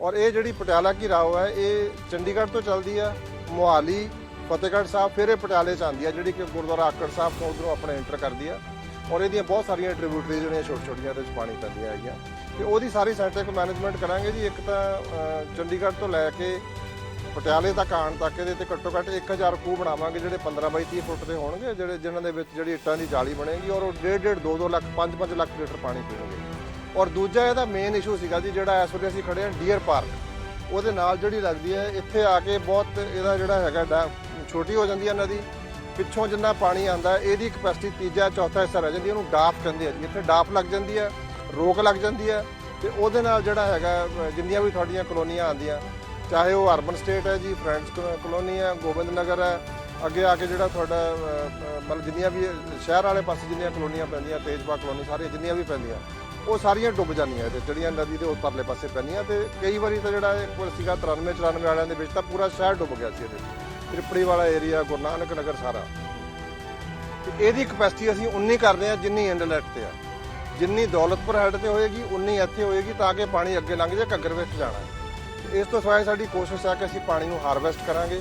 ਔਰ ਇਹ ਜਿਹੜੀ ਪਟਿਆਲਾ ਕੀ ਰਾਓ ਹੈ, ਇਹ ਚੰਡੀਗੜ੍ਹ ਤੋਂ ਚੱਲਦੀ ਹੈ, ਮੋਹਾਲੀ, ਫਤਿਹਗੜ੍ਹ ਸਾਹਿਬ, ਫਿਰ ਇਹ ਪਟਿਆਲੇ ਚ ਆਉਂਦੀ ਹੈ, ਜਿਹੜੀ ਕਿ ਗੁਰਦੁਆਰਾ ਆਕੜ ਸਾਹਿਬ ਤੋਂ ਉਧਰੋਂ ਆਪਣੇ ਐਂਟਰ ਕਰਦੀ ਹੈ। ਔਰ ਇਹਦੀਆਂ ਬਹੁਤ ਸਾਰੀਆਂ ਟ੍ਰਿਬਿਊਟਰੀ ਜਿਹੜੀਆਂ ਛੋਟ ਛੋਟੀਆਂ ਇਹਦੇ ਚ ਪਾਣੀ ਪੈਂਦੀਆਂ ਹੈਗੀਆਂ। ਤੇ ਉਹਦੀ ਸਾਰੀ ਸਾਇੰਟਿਫਿਕ ਮੈਨੇਜਮੈਂਟ ਕਰਾਂਗੇ ਜੀ, ਇੱਕ ਤਾਂ ਚੰਡੀਗੜ੍ਹ ਤੋਂ ਲੈ ਕੇ ਪਟਿਆਲੇ ਤੱਕ ਆਉਣ ਤੱਕ ਇਹਦੇ ਤੇ ਘੱਟੋ ਘੱਟ 1000 ਖੂਹ ਬਣਾਵਾਂਗੇ, ਜਿਹੜੇ 15 ਬਾਈ 30 ਫੁੱਟ ਦੇ ਹੋਣਗੇ, ਜਿਹੜੇ, ਜਿਨ੍ਹਾਂ ਦੇ ਵਿੱਚ ਜਿਹੜੀ ਇੱਟਾਂ ਦੀ ਜਾਲੀ ਬਣੇਗੀ ਔਰ ਉਹ 1.5 2 2 ਲੱਖ 5 5 ਲੱਖ ਲੀਟਰ ਪਾਣੀ ਪੀਣਗੇ। ਔਰ ਦੂਜਾ ਇਹਦਾ ਮੇਨ ਇਸ਼ੂ ਸੀਗਾ ਜੀ ਜਿਹੜਾ ਇਸ ਵੇਲੇ ਅਸੀਂ ਖੜੇ ਹਾਂ ਡੀਅਰ ਪਾਰਕ ਉਹਦੇ ਨਾਲ ਜਿਹੜੀ ਲੱਗਦੀ ਹੈ, ਇੱਥੇ ਆ ਕੇ ਬਹੁਤ ਇਹਦਾ ਜਿਹੜਾ ਹੈਗਾ ਡੈ- ਛੋਟੀ ਹੋ ਜਾਂਦੀ ਹੈ ਨਦੀ ਪਿੱਛੋਂ ਜਿੰਨਾ ਪਾਣੀ ਆਂਦਾ ਇਹਦੀ ਕਪੈਸਿਟੀ ਤੀਜਾ, ਚੌਥਾ ਹਿੱਸਾ ਰਹਿ ਜਾਂਦੀ ਉਹਨੂੰ ਡਾਫ ਕਹਿੰਦੇ ਆ ਜੀ। ਇੱਥੇ ਡਾਫ ਲੱਗ ਜਾਂਦੀ ਹੈ, ਰੋਕ ਲੱਗ ਜਾਂਦੀ ਹੈ ਤੇ ਉਹਦੇ ਨਾਲ ਜਿਹੜਾ ਹੈਗਾ, ਜਿੰਨੀਆਂ ਵੀ ਤੁਹਾਡੀਆਂ ਕਲੋਨੀਆਂ ਆਉਂਦੀਆਂ, ਚਾਹੇ ਉਹ ਅਰਬਨ ਸਟੇਟ ਹੈ ਜੀ ਫਰੈਂਡਸ ਕਲੋਨੀ ਹੈ, ਗੋਬਿੰਦ ਨਗਰ ਹੈ, ਅੱਗੇ ਆ ਕੇ ਜਿਹੜਾ ਤੁਹਾਡਾ ਮਤਲਬ ਜਿੰਨੀਆਂ ਵੀ ਸ਼ਹਿਰ ਵਾਲੇ ਪਾਸੇ ਜਿੰਨੀਆਂ ਕਲੋਨੀਆਂ ਪੈਂਦੀਆਂ ਤੇਜਪਾ ਕਲੋਨੀ, ਸਾਰੀਆਂ ਜਿੰਨੀਆਂ ਵੀ ਪੈਂਦੀਆਂ ਉਹ ਸਾਰੀਆਂ ਡੁੱਬ ਜਾਂਦੀਆਂ ਇਹਦੇ, ਜਿਹੜੀਆਂ ਨਦੀ ਦੇ ਉੱਪਰਲੇ ਪਾਸੇ ਪੈਂਦੀਆਂ ਤੇ ਕਈ ਵਾਰੀ ਤਾਂ ਜਿਹੜਾ ਇੱਕ ਕੋਲ ਸੀਗਾ 93 94 ਵਾਲਿਆਂ ਦੇ ਵਿੱਚ ਤਾਂ ਪੂਰਾ ਸ਼ਹਿਰ ਡੁੱਬ ਗਿਆ ਸੀ ਇਹਦੇ ਤ੍ਰਿਪੜੀ ਵਾਲਾ ਏਰੀਆ ਗੁਰੂ ਨਾਨਕ ਨਗਰ ਸਾਰਾ। ਤੇ ਇਹਦੀ ਕਪੈਸਿਟੀ ਅਸੀਂ ਉਨੀ ਕਰਦੇ ਹਾਂ ਜਿੰਨੀ ਇੰਡਲੈਟ ਤੇ ਆ। ਜਿੰਨੀ ਦੌਲਤਪੁਰ ਹੈਡ ਤੇ ਹੋਏਗੀ, ਉਨੀ ਇੱਥੇ ਹੋਏਗੀ ਤਾਂ ਕਿ ਪਾਣੀ ਅੱਗੇ ਲੰਘ ਜਾਏ, ਘੱਗਰ ਵਿੱਚ ਜਾਣਾ ਹੈ। ਇਸ ਤੋਂ ਸਿਵਾਏ ਸਾਡੀ ਕੋਸ਼ਿਸ਼ ਹੈ ਕਿ ਅਸੀਂ ਪਾਣੀ ਨੂੰ ਹਾਰਵੈਸਟ ਕਰਾਂਗੇ।